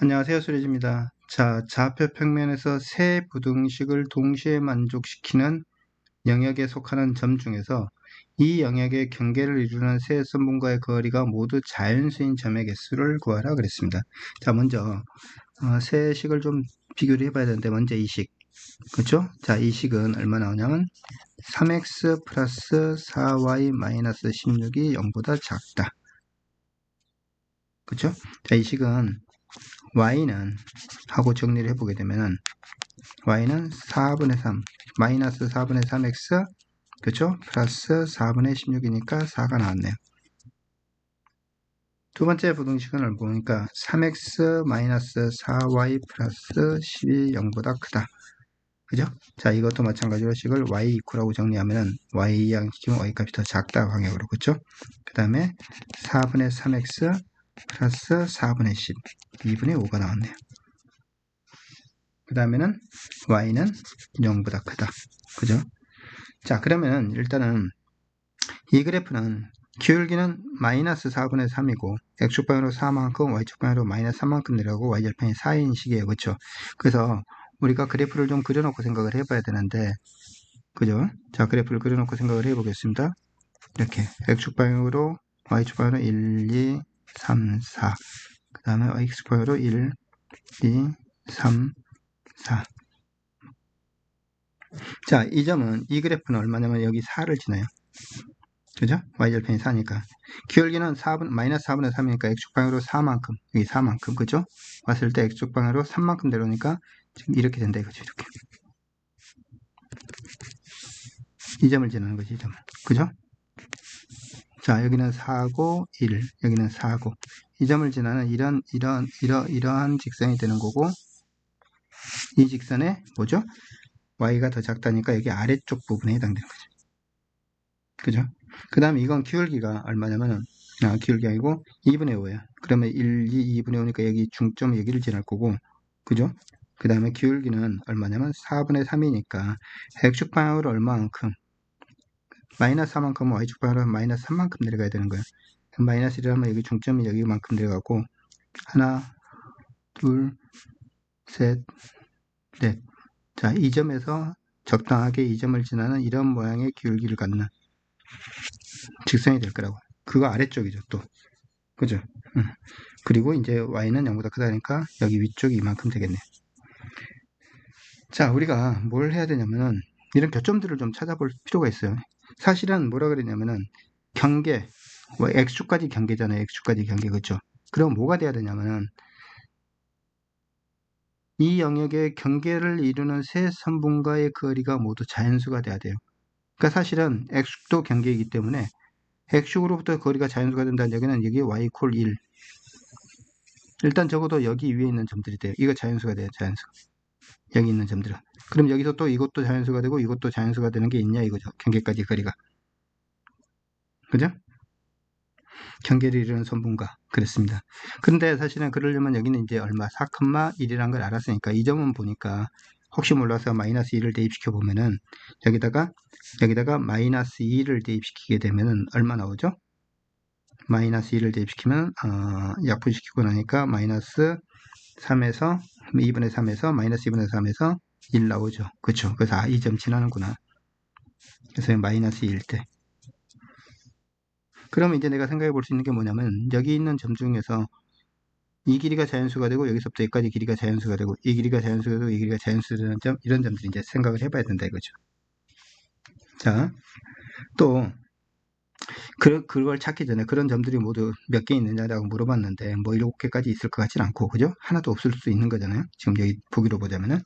안녕하세요. 수리지입니다. 자, 좌표 평면에서 세 부등식을 동시에 만족시키는 영역에 속하는 점 중에서 이 영역의 경계를 이루는 세 선분과의 거리가 모두 자연수인 점의 개수를 구하라 그랬습니다. 자, 먼저 어, 세 식을 좀 비교를 해봐야 되는데 먼저 이 식. 그렇죠? 자, 이 식은 얼마 나오냐면 3x 플러스 4y 마이너스 16이 0보다 작다. 그렇죠? 자, 이 식은 y는 하고 정리를 해보게 되면은 y는 4분의 3 마이너스 4분의 3x 그쵸? 플러스 4분의 16이니까 4가 나왔네요. 두 번째 부등식은 보니까 3x 마이너스 4y 플러스 10이 0보다 크다. 그죠? 자, 이것도 마찬가지로 식을 y 이퀄하고 정리하면은 y 양시키면 y 값이 더 작다 방향으로. 그쵸? 그 다음에 4분의 3x 플러스 4분의 10 2분의 5가 나왔네요. 그 다음에는 y는 0보다 크다. 그죠? 자 그러면 일단은 이 그래프는 기울기는 마이너스 4분의 3이고 x축방으로 4만큼 y축방으로 마이너스 3만큼 내려가고 y절편이 4인 식이에요. 그렇죠? 그래서 우리가 그래프를 좀 그려놓고 생각을 해봐야 되는데 그죠? 자 그래프를 그려놓고 생각을 해보겠습니다. 이렇게 x축방으로 y축방으로 1, 2, 3, 4. 그 다음에 x스퀘어로 1, 2, 3, 4. 자, 이 점은, 이 그래프는 얼마냐면 여기 4를 지나요. 그죠? y절편이 4니까. 기울기는 4분, 마이너스 4분의 3이니까 x축방으로 4만큼, 여기 4만큼, 그죠? 왔을 때 x축방으로 3만큼 내려오니까 지금 이렇게 된다 이거죠, 이렇게. 이 점을 지나는 거지, 이 점을. 그죠? 자, 여기는 4고 1, 여기는 4고. 이 점을 지나는 이런, 이런, 이러, 이러한 직선이 되는 거고, 이 직선에 뭐죠? y가 더 작다니까 여기 아래쪽 부분에 해당되는 거죠. 그죠? 그 다음에 이건 기울기가 얼마냐면은, 아, 기울기 아니고 2분의 5야. 그러면 1, 2, 2분의 5니까 여기 중점 여기를 지날 거고, 그죠? 그 다음에 기울기는 얼마냐면 4분의 3이니까 x축 방향으로 얼마만큼 마이너스 4만큼 y축 방향으로 마이너스 3만큼 내려가야 되는 거예요. 마이너스 1이라면 여기 중점이 여기만큼 내려가고 하나, 둘, 셋, 넷. 자, 이 점에서 적당하게 이 점을 지나는 이런 모양의 기울기를 갖는 직선이 될 거라고. 그거 아래쪽이죠, 또. 그죠? 응. 그리고 이제 y는 0보다 크다니까 여기 위쪽이 이만큼 되겠네. 자, 우리가 뭘 해야 되냐면은 이런 교점들을 좀 찾아볼 필요가 있어요. 사실은 뭐라 그러냐면은 경계, 뭐 x축까지 경계잖아요. x축까지 경계, 그죠? 그럼 뭐가 돼야 되냐면은 이 영역의 경계를 이루는 세 선분과의 거리가 모두 자연수가 돼야 돼요. 그러니까 사실은 x축도 경계이기 때문에 x축으로부터 거리가 자연수가 된다는 얘기는 여기 y 이퀄 1 일단 적어도 여기 위에 있는 점들이 돼요. 이거 자연수가 돼요. 자연수. 여기 있는 점들은. 그럼 여기서 또 이것도 자연수가 되고 이것도 자연수가 되는 게 있냐 이거죠. 경계까지 거리가. 그죠? 경계를 이루는 선분과 그랬습니다. 근데 사실은 그러려면 여기는 이제 얼마 4,1이라는 걸 알았으니까 이 점은 보니까 혹시 몰라서 마이너스 2를 대입시켜 보면은 여기다가 여기다가 마이너스 2를 대입시키게 되면은 얼마 나오죠? 마이너스 2를 대입시키면 어, 약분시키고 나니까 마이너스 3에서 2분의 3에서 마이너스 2분의 3에서 1 나오죠. 그렇죠. 그래서 아, 이점 지나는구나. 그래서 마이너스 1일 때. 그러면 이제 내가 생각해 볼 수 있는 게 뭐냐면 여기 있는 점 중에서 이 길이가 자연수가 되고 여기서부터 여기까지 길이가 자연수가 되고 이 길이가 자연수가 되고 이 길이가 자연수가 되는 점 이런 점들이 이제 생각을 해봐야 된다 이거죠. 자, 또 그, 그걸 찾기 전에 그런 점들이 모두 몇 개 있느냐라고 물어봤는데 뭐 일곱 개까지 있을 것 같지는 않고 그죠? 하나도 없을 수 있는 거잖아요. 지금 여기 보기로 보자면은.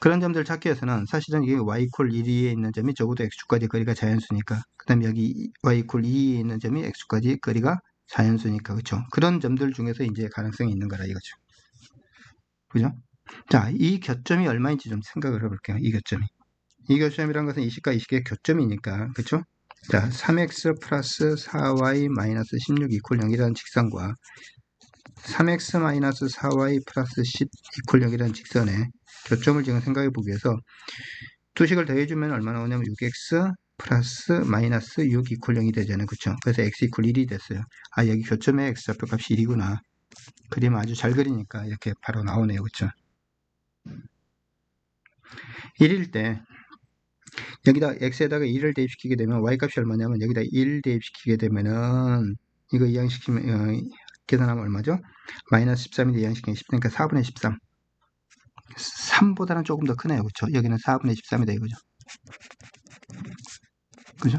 그런 점들 찾기 위해서는 사실은 이게 y 이퀄 1에 있는 점이 적어도 x축까지 거리가 자연수니까 그 다음에 여기 y 이퀄 2에 있는 점이 x축까지 거리가 자연수니까 그렇죠 그런 점들 중에서 이제 가능성이 있는 거라 이거죠. 그죠? 자이 교점이 얼마인지 좀 생각을 해볼게요 이 교점이. 이 교점이란 것은 이 식과 이 식의 교점이니까 그렇죠 자 3x 플러스 4y 마이너스 16 이퀄 0이라는 직선과 3x 마이너스 4y 플러스 10 이퀄 0이라는 직선에 교점을 지금 생각해 보기 위해서 두 식을 더해주면 얼마 나 오냐면 6x 플러스 마이너스 6 이퀄 0이 되잖아요. 그쵸? 그래서 x 이퀄 1이 됐어요. 아, 여기 교점의 x좌표 값이 1이구나. 그림 아주 잘 그리니까 이렇게 바로 나오네요. 그쵸? 1일 때 여기다 x에다가 1을 대입시키게 되면 y값이 얼마냐면 여기다 1 대입시키게 되면은 이거 이항시키면 어, 계산하면 얼마죠? 마이너스 13인데 이항시키면 10 그러니까 4분의 13 3보다는 조금 더 크네요. 그쵸? 여기는 4분의 13이다 이거죠. 그죠?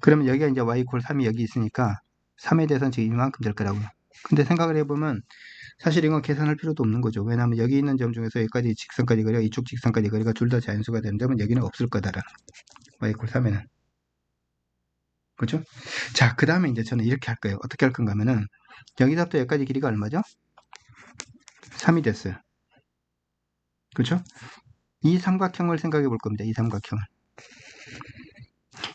그러면 여기가 이제 y 이퀄 3이 여기 있으니까 3에 대해서는 지금 이만큼 될 거라고요. 근데 생각을 해보면 사실 이건 계산할 필요도 없는 거죠. 왜냐하면 여기 있는 점 중에서 여기까지 직선까지 거리가 이쪽 직선까지 거리가 둘 다 자연수가 점은 여기는 없을 거다라는 y 이퀄 3에는 그렇죠? 자, 그 다음에 이제 저는 이렇게 할 거예요. 어떻게 할 건가 하면은 여기서부터 여기까지 길이가 얼마죠? 3이 됐어요. 그렇죠? 이 삼각형을 생각해 볼 겁니다. 이 삼각형을.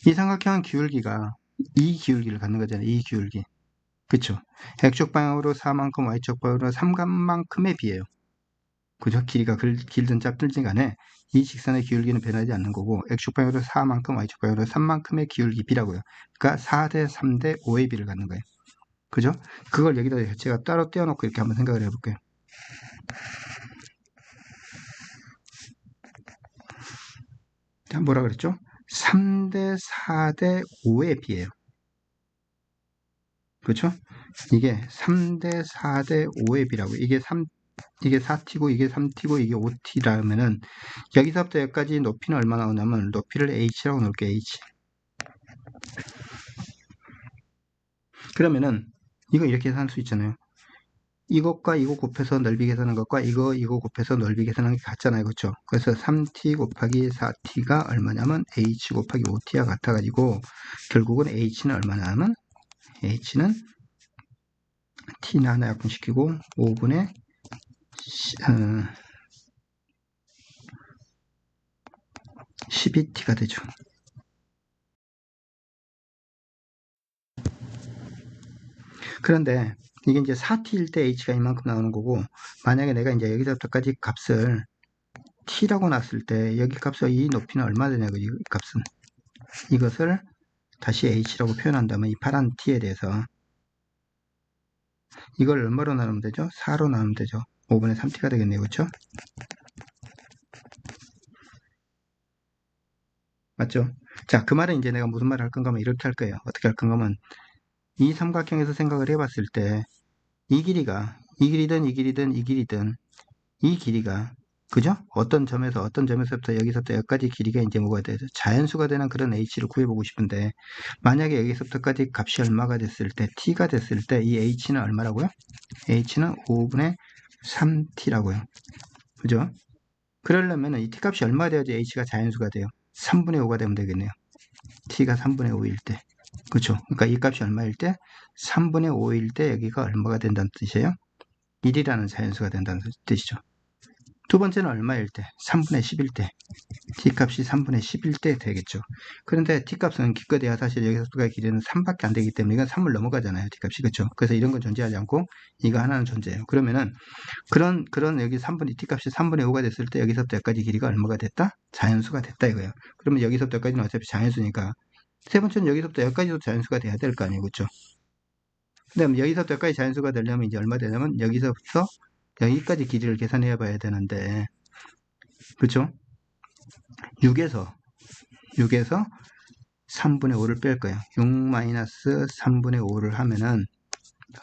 이 삼각형은 기울기가 이 기울기를 갖는 거잖아요. 이 기울기. 그쵸? x축 방향으로 4만큼, y축 방향으로 3만큼에 비해요. 그죠? 길이가 길든 짧든지 간에 이 직선의 기울기는 변하지 않는 거고 x축 방향으로 4만큼, y축 방향으로 3만큼의 기울기 b라고요. 그러니까 4대 3대 5의 b를 갖는 거예요. 그죠? 그걸 여기다 제가 따로 떼어놓고 이렇게 한번 생각을 해볼게요. 자, 뭐라 그랬죠? 3대 4대 5에 비해요. 그렇죠? 이게 3대 4대 5의 비라고. 이게 3 이게 4t고 이게 3t고 이게 5t라면은 여기서부터 여기까지 높이는 얼마 나오냐면 높이를 h라고 놓을게요 h. 그러면은 이거 이렇게 계산할 수 있잖아요. 이것과 이거 곱해서 넓이 계산하는 것과 이거 이거 곱해서 넓이 계산하는 게 같잖아요. 그렇죠? 그래서 3t 곱하기 4t가 얼마냐면 h 곱하기 5t가 같아 가지고 결국은 h는 얼마냐면 h는 t는 하나 약분시키고 5분의 어, 12t가 되죠. 그런데 이게 이제 4t일 때 h가 이만큼 나오는 거고 만약에 내가 이제 여기서부터까지 값을 t라고 놨을 때 여기 값이 이 높이는 얼마 되냐고 이 값은 이것을 다시 h라고 표현한다면 이 파란 t에 대해서 이걸 얼마로 나누면 되죠? 4로 나누면 되죠. 5분의 3t가 되겠네요. 그렇죠? 맞죠? 자, 그 말은 이제 내가 무슨 말을 할 건가 하면 이렇게 할 거예요. 어떻게 할 건가 하면 이 삼각형에서 생각을 해봤을 때 이 길이가 이 길이든 이 길이든 이 길이든 이 길이가 그죠? 어떤 점에서 어떤 점에서부터 여기서부터 여기까지 길이가 이제 뭐가 되죠? 자연수가 되는 그런 h를 구해보고 싶은데 만약에 여기서부터까지 값이 얼마가 됐을 때 t가 됐을 때 이 h는 얼마라고요? h는 5분의 3t라고요. 그죠? 그러려면 이 t값이 얼마 돼야지 h가 자연수가 돼요? 3분의 5가 되면 되겠네요. t가 3분의 5일 때. 그렇죠? 그러니까 이 값이 얼마일 때? 3분의 5일 때 여기가 얼마가 된다는 뜻이에요? 1이라는 자연수가 된다는 뜻이죠. 두 번째는 얼마일 때? 3분의 10일 때. t값이 3분의 10일 때 되겠죠. 그런데 t값은 기껏해야 사실 여기서부터가 길이는 3밖에 안 되기 때문에 이건 3을 넘어가잖아요. t값이. 그렇죠. 그래서 이런 건 존재하지 않고 이거 하나는 존재해요. 그러면은 그런 그런 여기 3분의 t값이 3분의 5가 됐을 때 여기서부터 여기까지 길이가 얼마가 됐다? 자연수가 됐다 이거예요. 그러면 여기서부터 여기까지는 어차피 자연수니까 세 번째는 여기서부터 여기까지도 자연수가 돼야 될 거 아니에요. 그렇죠? 그다음 여기서부터 여기까지 자연수가 되려면 이제 얼마 되냐면 여기서부터 여기까지 길이를 계산해 봐야 되는데 그쵸? 6에서 6에서 3분의 5를 뺄 거예요. 6 마이너스 3분의 5를 하면은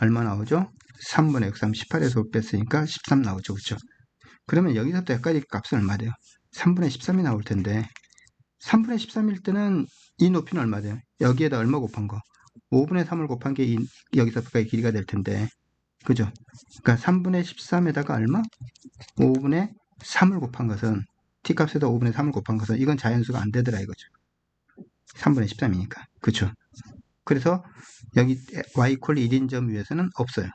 얼마 나오죠? 3분의 6, 3, 18에서 5 뺐으니까 13 나오죠. 그쵸? 그러면 여기서부터 여기까지 값은 얼마 돼요? 3분의 13이 나올 텐데 3분의 13일 때는 이 높이는 얼마 돼요? 여기에다 얼마 곱한 거? 5분의 3을 곱한 게 이, 여기서부터까지 길이가 될 텐데 그죠? 그러니까 3분의 13에다가 얼마? 5분의 3을 곱한 것은 t값에다 5분의 3을 곱한 것은 이건 자연수가 안 되더라 이거죠. 3분의 13이니까. 그쵸? 그래서 여기 y 콜 1인 점 위에서는 없어요.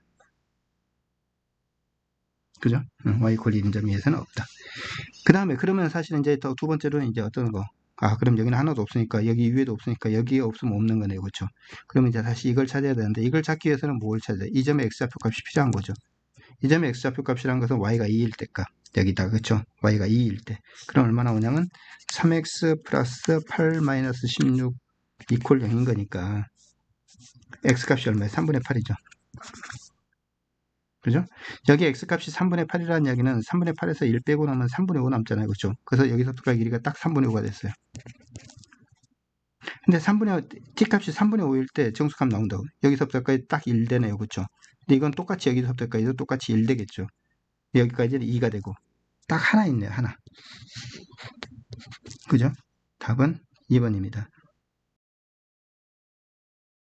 그죠? y 콜 1인 점 위에서는 없다. 그 다음에 그러면 사실 이제 두 번째로는 이제 어떤 거? 아 그럼 여기는 하나도 없으니까 여기 위에도 없으니까 여기에 없으면 없는 거네요. 그렇죠 그러면 이제 다시 이걸 찾아야 되는데 이걸 찾기 위해서는 뭘 찾아야 돼? 이 점의 x좌표 값이 필요한 거죠. 이 점의 x좌표 값이라는 것은 y가 2일 때값. 여기다 그렇죠 y가 2일 때. 그럼 얼마 나 오냐면 3x 플러스 8 마이너스 16 이퀄 0인 거니까. x 값이 얼마예요? 3분의 8이죠 그죠? 여기 x값이 3분의 8이라는 이야기는 3분의 8에서 1 빼고 나면 3분의 5 남잖아요. 그죠? 그래서 여기서부터 길이가 딱 3분의 5가 됐어요. 근데 3분의 t값이 3분의 5일 때 정수값 나온다고. 여기서부터까지 딱 1 되네요. 그죠? 근데 이건 똑같이 여기서부터까지도 똑같이 1 되겠죠. 여기까지는 2가 되고 딱 하나 있네요. 하나. 그죠? 답은 2번입니다.